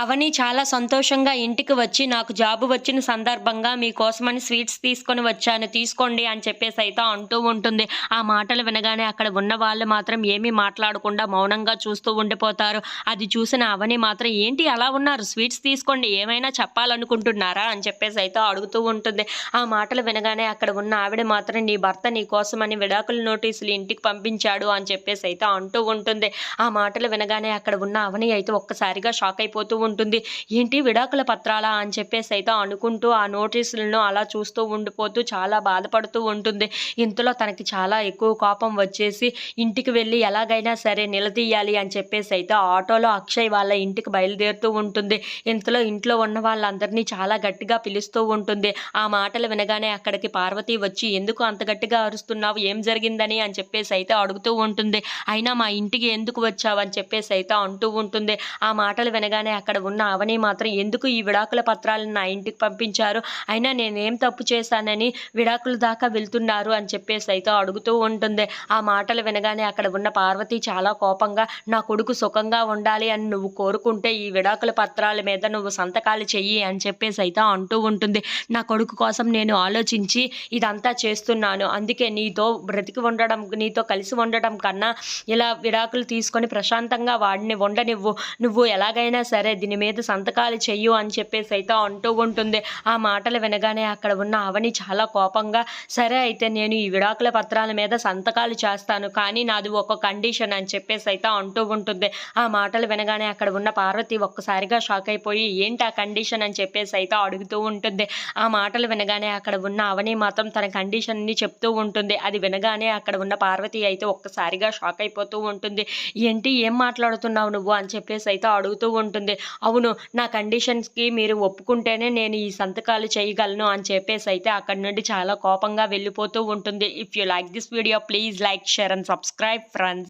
అవని చాలా సంతోషంగా ఇంటికి వచ్చి నాకు జాబు వచ్చిన సందర్భంగా మీకోసమని స్వీట్స్ తీసుకొని వచ్చాను తీసుకోండి అని చెప్పేసి అయితే అంటూ ఉంటుంది. ఆ మాటలు వినగానే అక్కడ ఉన్న వాళ్ళు మాత్రం ఏమీ మాట్లాడకుండా మౌనంగా చూస్తూ ఉండిపోతారు. అది చూసిన అవని మాత్రం ఏంటి అలా ఉన్నారు? స్వీట్స్ తీసుకోండి ఏమైనా చెప్పాలనుకుంటున్నారా? అని చెప్పేసి అయితే అడుగుతూ ఉంటుంది. ఆ మాటలు వినగానే అక్కడ ఉన్న ఆవిడ మాత్రం నీ భర్త నీ కోసమని విడాకుల నోటీసులు ఇంటికి పంపించాడు అని చెప్పేసి అయితే అంటూ ఉంటుంది. ఆ మాటలు వినగానే అక్కడ ఉన్న అవని అయితే ఒక్కసారిగా షాక్ అయిపోతూ ఉంటుంది ఉంటుంది. ఏంటి విడాకుల పత్రాలా అని చెప్పేసి అయితే అనుకుంటూ ఆ నోటీసులను అలా చూస్తూ ఉండిపోతూ చాలా బాధపడుతూ ఉంటుంది. ఇంతలో తనకి చాలా ఎక్కువ కోపం వచ్చేసి ఇంటికి వెళ్ళి ఎలాగైనా సరే నిలదీయాలి అని చెప్పేసి అయితే ఆటోలో అక్షయ్ వాళ్ళ ఇంటికి బయలుదేరుతూ ఉంటుంది. ఇంతలో ఇంట్లో ఉన్న వాళ్ళందరినీ చాలా గట్టిగా పిలుస్తూ ఉంటుంది. ఆ మాటలు వినగానే అక్కడికి పార్వతి వచ్చి ఎందుకు అంత గట్టిగా అరుస్తున్నావు? ఏం జరిగిందని? అని చెప్పేసి అయితే అడుగుతూ ఉంటుంది. అయినా మా ఇంటికి ఎందుకు వచ్చావు? అని చెప్పేసి అయితే అంటూ ఉంటుంది. ఆ మాటలు వినగానే అక్కడ ఉన్న అవని మాత్రం ఎందుకు ఈ విడాకుల పత్రాలను నా ఇంటికి పంపించారు? అయినా నేనేం తప్పు చేశానని విడాకుల దాకా వెళ్తున్నారు అని చెప్పేసి అయితే అడుగుతూ ఉంటుంది. ఆ మాటలు వినగానే అక్కడ ఉన్న పార్వతి చాలా కోపంగా నా కొడుకు సుఖంగా ఉండాలి అని నువ్వు కోరుకుంటే ఈ విడాకుల పత్రాల మీద నువ్వు సంతకాలు చెయ్యి అని చెప్పేసి అయితే అంటూ ఉంటుంది. నా కొడుకు కోసం నేను ఆలోచించి ఇదంతా చేస్తున్నాను. అందుకే నీతో బ్రతికి ఉండడం నీతో కలిసి ఉండడం కన్నా ఇలా విడాకులు తీసుకొని ప్రశాంతంగా వాడిని ఉండనివ్వు. నువ్వు ఎలాగైనా సరే దీని మీద సంతకాలు చెయ్యు అని చెప్పేసి అయితే అంటూ ఉంటుంది. ఆ మాటలు వినగానే అక్కడ ఉన్న అవని చాలా కోపంగా సరే అయితే నేను ఈ విడాకుల పత్రాల మీద సంతకాలు చేస్తాను కానీ నాది ఒక కండిషన్ అని చెప్పేసి అయితే అంటూ ఉంటుంది. ఆ మాటలు వినగానే అక్కడ ఉన్న పార్వతి ఒక్కసారిగా షాక్ అయిపోయి ఏంటి ఆ కండిషన్ అని చెప్పేసి అయితే అడుగుతూ ఉంటుంది. ఆ మాటలు వినగానే అక్కడ ఉన్న అవని మాత్రం తన కండిషన్ని చెప్తూ ఉంటుంది. అది వినగానే అక్కడ ఉన్న పార్వతి అయితే ఒక్కసారిగా షాక్ అయిపోతూ ఉంటుంది. ఏంటి? ఏం మాట్లాడుతున్నావు నువ్వు? అని చెప్పేసి అయితే అడుగుతూ ఉంటుంది. అవును నా కండిషన్స్కి మీరు ఒప్పుకుంటేనే నేను ఈ సంతకాలు చేయగలను అని చెప్పేసి అయితే అక్కడి నుండి చాలా కోపంగా వెళ్ళిపోతూ ఉంటుంది. If you like this video please like share and subscribe friends